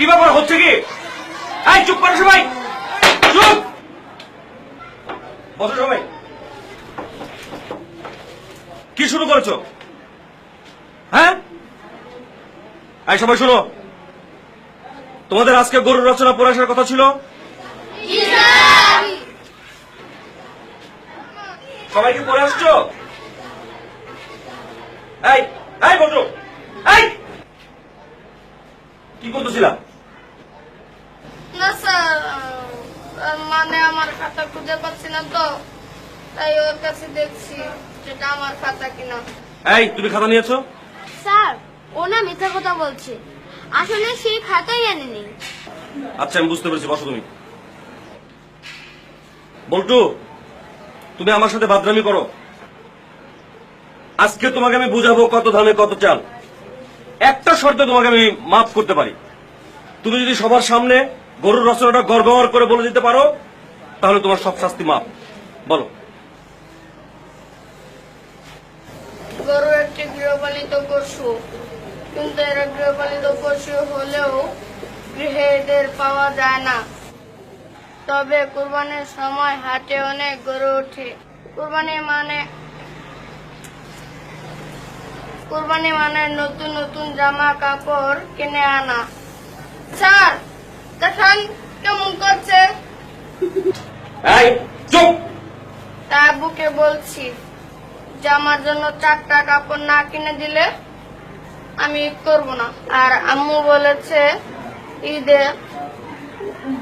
কি ব্যাপার হচ্ছে কি? এই, চুপ করো সবাই। চুপ! বসো সবাই। কি শুরু করেছ? হ্যাঁ? এই, সবাই শোনো। তোমাদের আজকে গরুর রচনা পড়ে আসার কথা ছিল? সবাই কি পড়ে আসছো? এই এই, বসো। এই! কি করতেছিলাম না স্যার মানে আমার খাতা খুঁজে পাচ্ছি না তো তাই ওর কাছে দেখছি যেটা আমার খাতা কিনা। এই তুমি খাতা নিয়েছো? স্যার ও না মিথ্যা কথা বলছে। আসলে সেই খাতাই আনেনি। আচ্ছা আমি বুঝতে পেরেছি বসো তুমি। বল্টু তুমি আমার সাথে বাদরামি করো। আজকে তোমাকে আমি বুঝাবো কত ধানে কত চাল। একটা শর্তে তোমাকে আমি মাফ করতে পারি। তুমি যদি সবার সামনে গরুর রচনাটা গড়গড় করে বলে দিতে পারো, তাহলে তোমার সব শাস্তি মাপ বলো। গরু একটি গৃহপালিত পশু, কিন্তু এরা গৃহপালিত পশু হলেও পাওয়া যায় না। তবে সময় অনেক গরু ওঠে। কুরবানি মানে কুরবানি মানে নতুন নতুন জামা কাপড় কিনে আনা। স্যার! দেখেন কেমন করছে? এই চুপ! তা বুকে বলছি যে আমার জন্য চারটা কাপড় না কিনে দিলে আমি করব না। আর আম্মু বলেছে ঈদে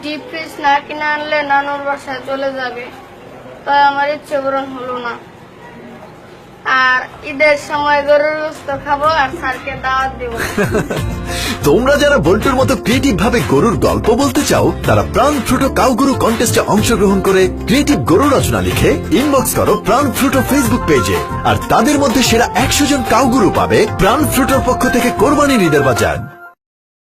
ডিপ ফ্রিজ না কিনে আনলে নানুর বাসায় চলে যাবে। তাই আমার ইচ্ছে পূরণ হলো না। তোমরা যারা বল্টুর মতো ক্রিয়েটিভ ভাবে গরুর গল্প বলতে চাও, তারা প্রাণ ফ্রুটো কাউ গরু কন্টেস্টে অংশগ্রহণ করে ক্রিয়েটিভ গরু রচনা লিখে ইনবক্স করো প্রাণ ফ্রুটো ফেসবুক পেজে আর তাদের মধ্যে সেরা একশো জন কাউ গরু পাবে প্রাণ ফ্রুটোর পক্ষ থেকে কোরবানি নিদের বাজার।